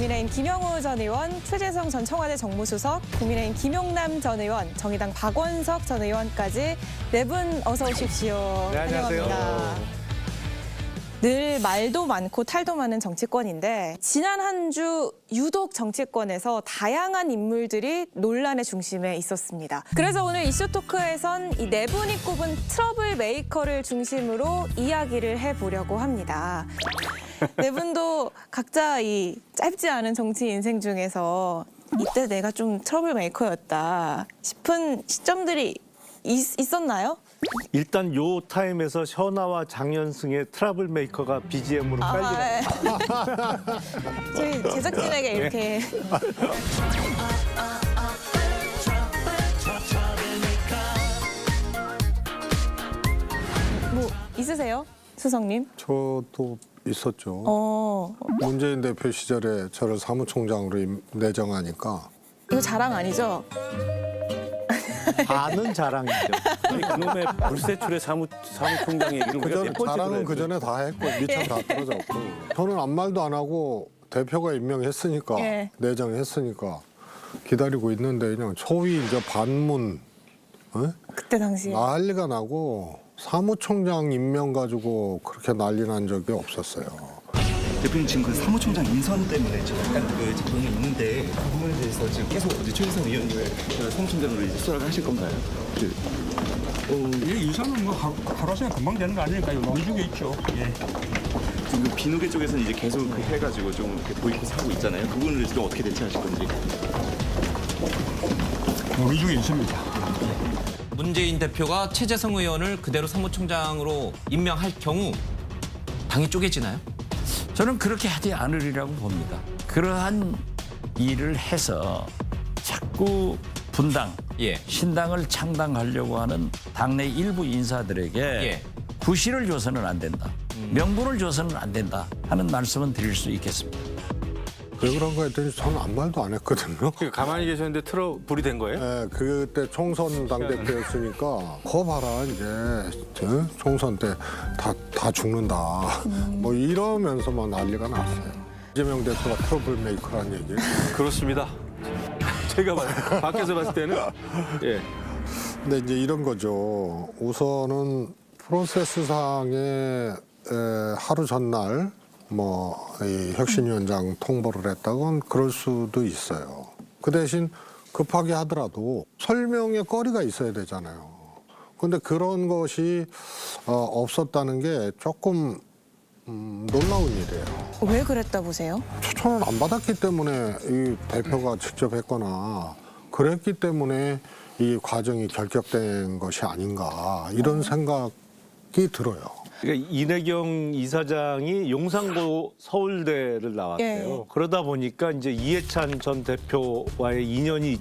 국민의힘 김영우 전 의원, 최재성 전 청와대 정무수석, 국민의힘 김용남 전 의원, 정의당 박원석 전 의원까지 네 분 어서 오십시오. 네, 안녕하세요. 환영합니다. 늘 말도 많고 탈도 많은 정치권인데 지난 한 주 유독 정치권에서 다양한 인물들이 논란의 중심에 있었습니다. 그래서 오늘 이슈 토크에선 이 네 분이 꼽은 트러블 메이커를 중심으로 이야기를 해보려고 합니다. 네 분도 각자 이 짧지 않은 정치 인생 중에서 이때 내가 좀 트러블 메이커였다 싶은 시점들이 있, 있었나요? 일단 요 타임에서 현아와 장현승의 트러블 메이커가 BGM으로 아, 깔리는 예. 저희 제작진에게 이렇게 뭐 있으세요, 수석님? 저도 있었죠. 어, 문재인 대표 시절에 저를 사무총장으로 임- 내정하니까 이거 자랑 아니죠? 반은 자랑이죠. 아니, 그놈의 불세출의 사무 사무총장 얘기를 우리가 그전 몇 번째 자랑은 그 전에 다 했고 밑은 다 떨어졌고 저는 아무 말도 안 하고 대표가 임명했으니까 예. 내정했으니까 기다리고 있는데 그냥 초위 이제 반문 어? 그때 당시에. 난리가 나고 사무총장 임명 가지고 그렇게 난리 난 적이 없었어요. 대표님 지금 그 사무총장 인선 때문에 지금 약간 그 지금이 있는데 그 부분에 대해서 지금 계속 이제 최재성 의원님을 그 사무총장으로 이제 수락을 하실 건가요? 어, 이 유산은 뭐 하- 하루 아침에 금방 되는 거 아니니까요. 논의 중에 있죠. 예. 지금 그 비노계 쪽에서는 이제 계속 그 해가지고 좀 이렇게 보이콧 하고 있잖아요. 그 부분을 지금 어떻게 대처하실 건지. 논의 중에 있습니다. 문재인 대표가 최재성 의원을 그대로 사무총장으로 임명할 경우 당이 쪼개지나요? 저는 그렇게 하지 않으리라고 봅니다. 그러한 일을 해서 자꾸 분당, 예. 신당을 창당하려고 하는 당내 일부 인사들에게 예. 구실을 줘서는 안 된다. 명분을 줘서는 안 된다 하는 말씀은 드릴 수 있겠습니다. 왜 그런가 했더니 저는 아무 말도 안 했거든요. 가만히 계셨는데 트러블이 된 거예요? 예, 그때 총선 당대표였으니까 거 봐라 이제 저 총선 때 다 다 죽는다 뭐 이러면서 막 난리가 났어요. 이재명 대표가 트러블 메이커라는 얘기. 그렇습니다. 제가 봐- 밖에서 봤을 때는 예. 근데 이제 이런 거죠. 우선은 프로세스상에 에, 하루 전날 뭐 이 혁신위원장 통보를 했다건 그럴 수도 있어요. 그 대신 급하게 하더라도 설명의 거리가 있어야 되잖아요. 근데 그런 것이 어, 없었다는 게 조금 음, 놀라운 일이에요. 왜 그랬다 보세요? 추천을 안 받았기 때문에 이 대표가 직접 했거나 그랬기 때문에 이 과정이 결격된 것이 아닌가 이런 생각이 들어요. 그러니까 이내경 이사장이 용산고 서울대를 나왔대요. 예. 그러다 보니까 이제 이해찬 전 대표와의 인연이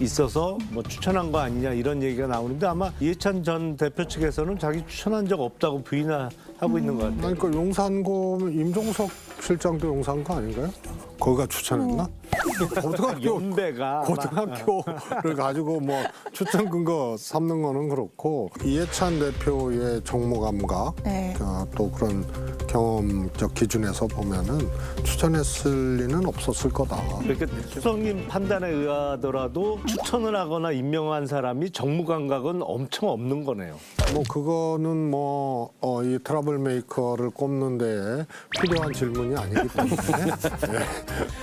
있어서 뭐 추천한 거 아니냐 이런 얘기가 나오는데 아마 이해찬 전 대표 측에서는 자기 추천한 적 없다고 부인하고 있는 것 같아요. 그러니까 용산고 임종석 실장도 용산고 아닌가요? 거기가 추천했나? 고등학교 연배가 아마 고등학교를 가지고 뭐 추천 근거 삼는 거는 그렇고 이해찬 대표의 정무 감각 네. 어, 또 그런 경험적 기준에서 보면은 추천했을 리는 없었을 거다. 그러니까 수석님 판단에 의하더라도 추천을 하거나 임명한 사람이 정무 감각은 엄청 없는 거네요. 뭐 그거는 뭐 이 트러블 메이커를 꼽는데 필요한 질문이 아니기 때문에 네.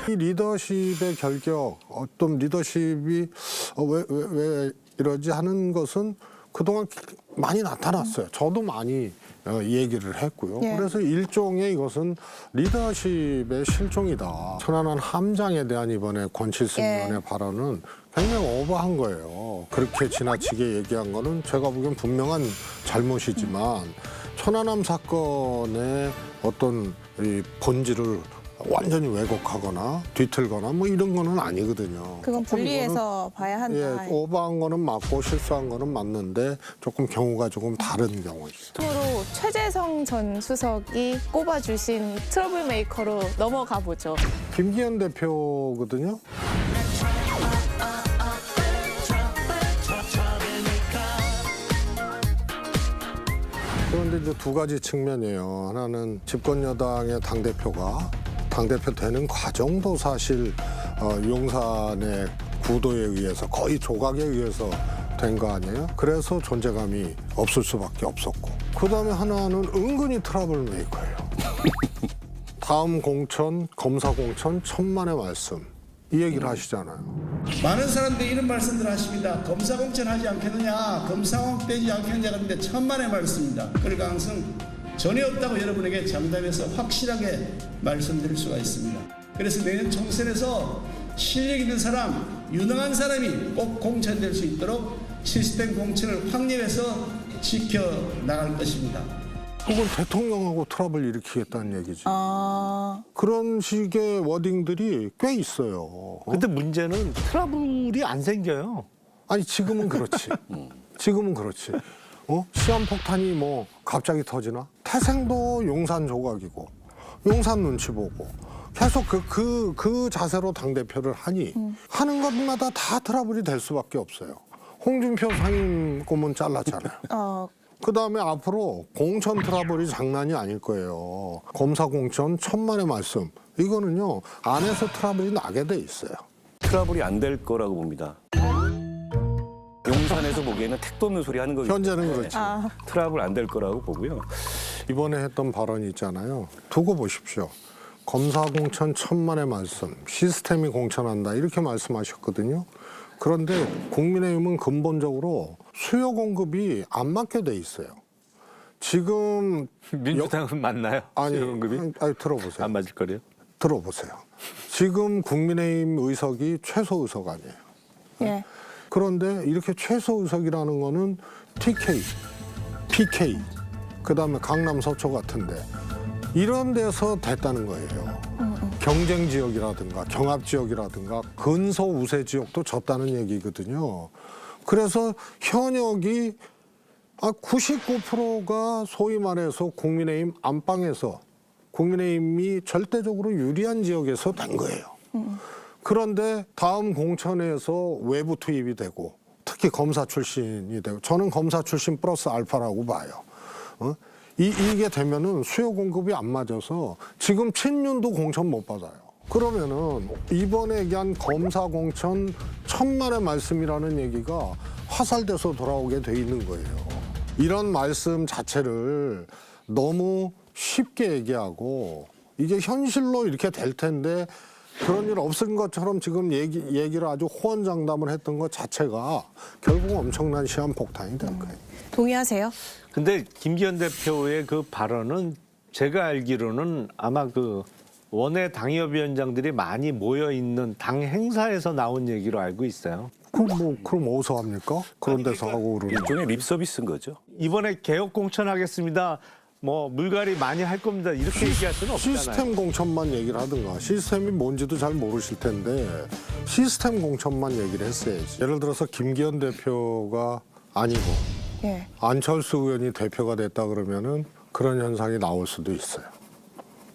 이 리더십의 결격 어떤 리더십이 어, 왜, 왜, 왜 이러지 하는 것은 그동안 많이 나타났어요. 저도 많이 어, 얘기를 했고요. 예. 그래서 일종의 이것은 리더십의 실종이다. 천안한 함장에 대한 이번에 권칠승 예. 의원의 발언은 굉장히 오버한 거예요. 그렇게 지나치게 얘기한 거는 제가 보기엔 분명한 잘못이지만 천안함 사건의 어떤 이 본질을 완전히 왜곡하거나 뒤틀거나 뭐 이런 거는 아니거든요. 그건 조금 분리해서 봐야 한다. 예, 오버한 거는 맞고 실수한 거는 맞는데 조금 경우가 조금 다른 경우죠. 으로 최재성 전 수석이 꼽아주신 트러블 메이커로 넘어가 보죠. 김기현 대표거든요. 그런데 이제 두 가지 측면이에요. 하나는 집권 여당의 당 대표가 당대표 되는 과정도 사실 어, 용산의 구도에 의해서 거의 조각에 의해서 된 거 아니에요? 그래서 존재감이 없을 수밖에 없었고 그 다음에 하나는 은근히 트러블 메이커예요. 다음 공천, 검사 공천, 천만의 말씀 이 얘기를 하시잖아요. 많은 사람들이 이런 말씀들 하십니다. 검사 공천 하지 않겠느냐, 검사공 빼지 않겠느냐 하는데 천만의 말씀입니다. 그럴 가능성 전혀 없다고 여러분에게 장담해서 확실하게 말씀드릴 수가 있습니다. 그래서 내년 총선에서 실력 있는 사람, 유능한 사람이 꼭 공천될 수 있도록 시스템 공천을 확립해서 지켜 나갈 것입니다. 혹은 대통령하고 트러블 일으키겠다는 얘기지. 아, 그런 식의 워딩들이 꽤 있어요. 어? 근데 문제는 트러블이 안 생겨요. 아니 지금은 그렇지. 지금은 그렇지. 어? 시한폭탄이 뭐 갑자기 터지나? 태생도 용산 조각이고 용산 눈치 보고 계속 그 그 그 자세로 당 대표를 하니 하는 것마다 다 트러블이 될 수밖에 없어요. 홍준표 상임 고문 잘랐잖아요. 어, 그 다음에 앞으로 공천 트러블이 장난이 아닐 거예요. 검사 공천 천만의 말씀. 이거는요 안에서 트러블이 나게 돼 있어요. 트러블이 안 될 거라고 봅니다. 용산에서 보기에는 택도 없는 소리 하는 거기 때문에 현재는 그렇지. 아, 트러블 안 될 거라고 보고요. 이번에 했던 발언이 있잖아요. 두고 보십시오. 검사 공천 천만의 말씀, 시스템이 공천한다 이렇게 말씀하셨거든요. 그런데 국민의힘은 근본적으로 수요 공급이 안 맞게 돼 있어요. 지금 민주당은 맞나요? 아니, 수요공급이? 아니 들어보세요. 안 맞을 거래요? 들어보세요. 지금 국민의힘 의석이 최소 의석 아니에요. 예. 그런데 이렇게 최소 의석이라는 거는 TK, PK, 그 다음에 강남 서초 같은데 이런 데서 됐다는 거예요. 경쟁 지역이라든가 경합 지역이라든가 근소 우세 지역도 졌다는 얘기거든요. 그래서 현역이 아 99%가 소위 말해서 국민의힘 안방에서 국민의힘이 절대적으로 유리한 지역에서 된 거예요. 그런데 다음 공천에서 외부 투입이 되고 특히 검사 출신이 되고 저는 검사 출신 플러스 알파라고 봐요. 어? 이, 이게 되면은 수요 공급이 안 맞아서 지금 친윤도 공천 못 받아요. 그러면은 이번에 얘기한 검사 공천 천만의 말씀이라는 얘기가 화살돼서 돌아오게 돼 있는 거예요. 이런 말씀 자체를 너무 쉽게 얘기하고 이게 현실로 이렇게 될 텐데 그런 일 없은 것처럼 지금 얘기, 얘기를 아주 호언장담을 했던 것 자체가 결국 엄청난 시한 폭탄이 된 거예요. 동의하세요? 근데 김기현 대표의 그 발언은 제가 알기로는 아마 그 원외 당협위원장들이 많이 모여 있는 당 행사에서 나온 얘기로 알고 있어요. 그럼 뭐 그럼 어디서 합니까? 그런 데서 하고 그러는 거. 일종의 립 서비스인 거죠. 이번에 개혁 공천하겠습니다. 뭐 물갈이 많이 할 겁니다. 이렇게 얘기할 수는 없잖아요. 시스템 공천만 얘기를 하든가 시스템이 뭔지도 잘 모르실 텐데 시스템 공천만 얘기를 했어야지. 예를 들어서 김기현 대표가 아니고 예. 안철수 의원이 대표가 됐다 그러면은 그런 현상이 나올 수도 있어요.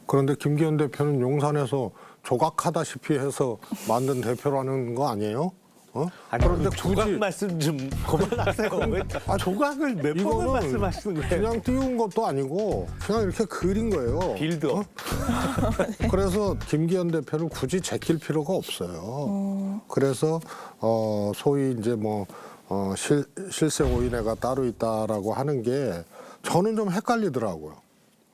그런데 김기현 대표는 용산에서 조각하다시피 해서 만든 대표라는 거 아니에요? 어? 아니, 그런데 그 조각 굳이 말씀 좀 그만하세요. 왜 아, 조각을 몇 번을 이거는 말씀하시는 거예요? 그냥 띄운 것도 아니고 그냥 이렇게 그린 거예요. 빌드업. 그래서 김기현 대표를 굳이 제낄 필요가 없어요. 그래서 어 소위 이제 뭐 어, 실, 실세 오인회가 따로 있다라고 하는 게 저는 좀 헷갈리더라고요.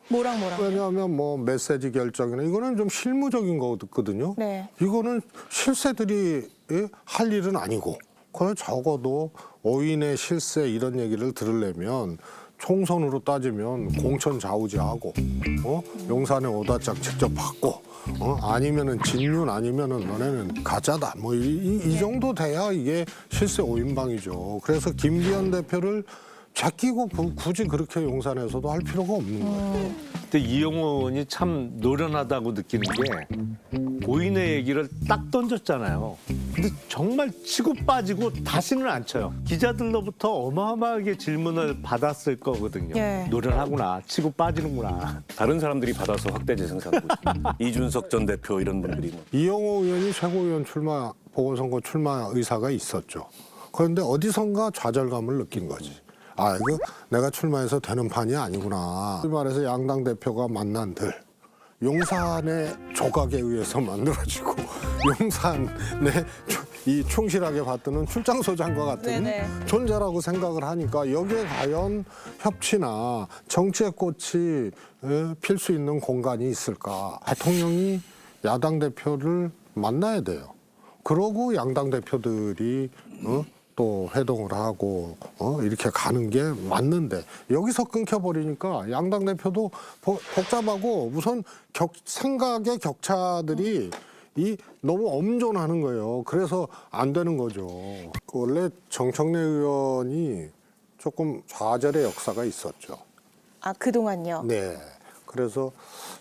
뭐랑 뭐랑. 왜냐하면 뭐 메시지 결정이나 이거는 좀 실무적인 거거든요. 네. 이거는 실세들이 예, 할 일은 아니고 그냥 적어도 오인의 실세 이런 얘기를 들으려면 총선으로 따지면 공천 좌우지하고 어 용산에 오다짝 직접 받고 어 아니면은 진윤 아니면은 너네는 가짜다 뭐이 정도 돼야 이게 실세 오인방이죠. 그래서 김기현 대표를 제끼고 구- 굳이 그렇게 용산에서도 할 필요가 없는 거예요. 근데 이용호 의원이 참 노련하다고 느끼는 게 고인의 얘기를 딱 던졌잖아요. 근데 정말 치고 빠지고 다시는 안 쳐요. 기자들로부터 어마어마하게 질문을 받았을 거거든요. 예. 노련하구나, 치고 빠지는구나. 다른 사람들이 받아서 확대 재생산하고 있습니다. 이준석 전 대표 이런 분들이 뭐. 이영호 의원이 최고위원 출마 보궐선거 출마 의사가 있었죠. 그런데 어디선가 좌절감을 느낀 거지. 아 이거 내가 출마해서 되는 판이 아니구나. 그 말해서 양당 대표가 만난 들 용산의 조각에 의해서 만들어지고 용산의 초- 이 충실하게 받드는 출장 소장과 같은 네네. 존재라고 생각을 하니까 여기에 과연 협치나 정치의 꽃이 필 수 있는 공간이 있을까? 대통령이 야당 대표를 만나야 돼요. 그러고 양당 대표들이 어? 또 회동을 하고 어? 이렇게 가는 게 맞는데 여기서 끊겨버리니까 양당 대표도 보- 복잡하고 우선 격, 생각의 격차들이 이 너무 엄존하는 거예요. 그래서 안 되는 거죠. 원래 정청래 의원이 조금 좌절의 역사가 있었죠. 아 그동안요. 네. 그래서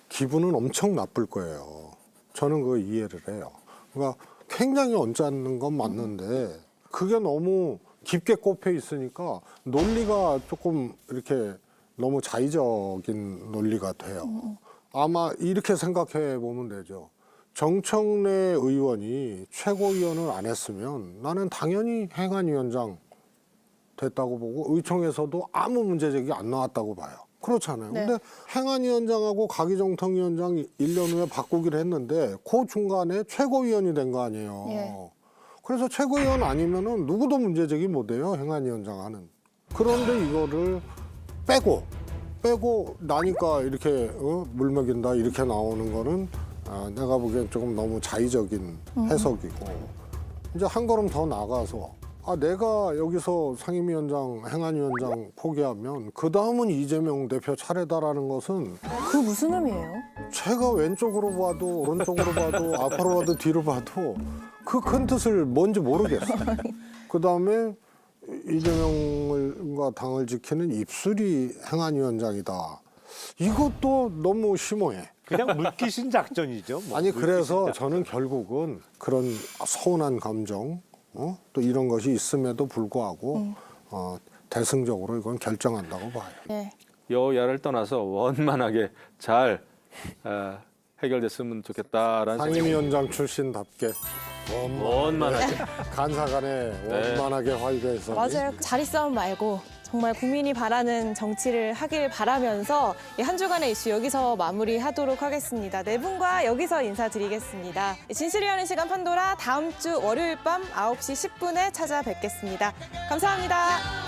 기분은 엄청 나쁠 거예요. 저는 그거 이해를 해요. 그러니까 굉장히 언짢는 건 맞는데 그게 너무 깊게 꼽혀 있으니까 논리가 조금 이렇게 너무 자의적인 논리가 돼요. 아마 이렇게 생각해 보면 되죠. 정청래 의원이 최고위원을 안 했으면 나는 당연히 행안위원장 됐다고 보고 의총에서도 아무 문제 제기 안 나왔다고 봐요. 그렇잖아요. 네. 근데 행안위원장하고 가기정통위원장 1년 후에 바꾸기로 했는데 그 중간에 최고위원이 된 거 아니에요. 예. 그래서 최고위원 아니면은 누구도 문제 제기 못 해요. 행안위원장 하는. 그런데 이거를 빼고 빼고 나니까 이렇게 어? 물 먹인다 이렇게 나오는 거는 아, 내가 보기엔 조금 너무 자의적인 해석이고 이제 한 걸음 더 나가서 아 내가 여기서 상임위원장 행안위원장 포기하면 그 다음은 이재명 대표 차례다라는 것은 그 무슨 의미예요? 제가 왼쪽으로 봐도 오른쪽으로 봐도 앞으로 봐도 뒤로 봐도 그 큰 뜻을 뭔지 모르겠어요. 그 다음에 이재명과 당을 지키는 입술이 행안위원장이다. 이것도 너무 심오해. 그냥 물귀신 작전이죠. 뭐. 아니 그래서. 저는 결국은 그런 서운한 감정 어? 또 이런 것이 있음에도 불구하고 어, 대승적으로 이건 결정한다고 봐요. 네. 여야를 떠나서 원만하게 잘 어, 해결됐으면 좋겠다라는 생각이 상임위원장 출신답게 원만, 원만하게 간사간에 네. 원만하게 화의해서 맞아요. 자리 싸움 말고 정말 국민이 바라는 정치를 하길 바라면서 이한 주간의 이슈 여기서 마무리하도록 하겠습니다. 네 분과 여기서 인사드리겠습니다. 진실이 하는 시간 판도라 다음 주 월요일 밤 9시 10분에 찾아뵙겠습니다. 감사합니다.